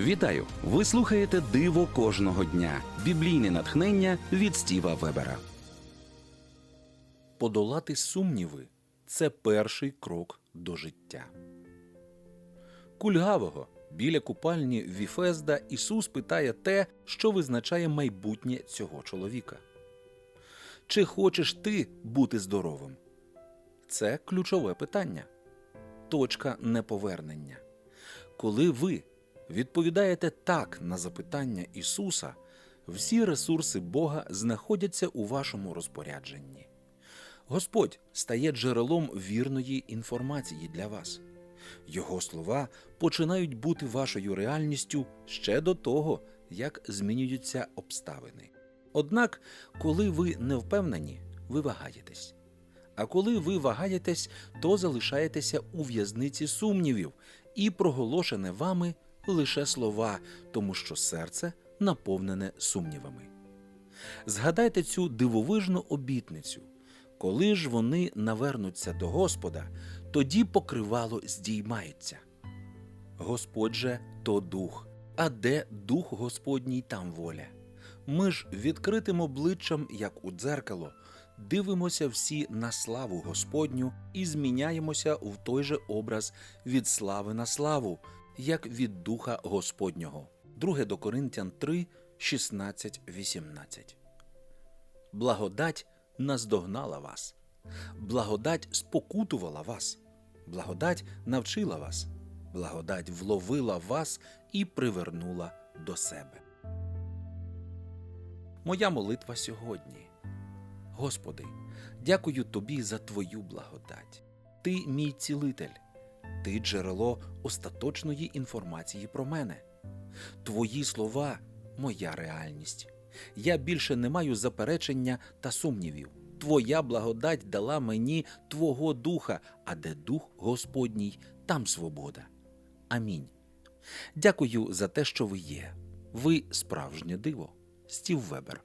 Вітаю! Ви слухаєте Диво кожного дня. Біблійне натхнення від Стіва Вебера. Подолати сумніви це перший крок до життя. Кульгавого біля купальні Віфезда Ісус питає те, що визначає майбутнє цього чоловіка. Чи хочеш ти бути здоровим? Це ключове питання. Точка неповернення. Коли ви відповідаєте так на запитання Ісуса, всі ресурси Бога знаходяться у вашому розпорядженні. Господь стає джерелом вірної інформації для вас. Його слова починають бути вашою реальністю ще до того, як змінюються обставини. Однак, коли ви не впевнені, ви вагаєтесь. А коли ви вагаєтесь, то залишаєтеся у в'язниці сумнівів і проголошене вами лише слова, тому що серце наповнене сумнівами. Згадайте цю дивовижну обітницю. Коли ж вони навернуться до Господа, тоді покривало здіймається. Господь же то дух, а де дух Господній там воля. Ми ж відкритим обличчям, як у дзеркало, дивимося всі на славу Господню і зміняємося в той же образ від слави на славу, як від Духа Господнього. 2 до Коринтян 3, 16, 18. Благодать наздогнала вас. Благодать спокутувала вас. Благодать навчила вас. Благодать вловила вас і привернула до себе. Моя молитва сьогодні. Господи, дякую Тобі за Твою благодать. Ти мій цілитель, Ти джерело остаточної інформації про мене. Твої слова моя реальність. Я більше не маю заперечення та сумнівів. Твоя благодать дала мені Твого духа, а де дух Господній, там свобода. Амінь. Дякую за те, що ви є. Ви справжнє диво. Стів Вебер.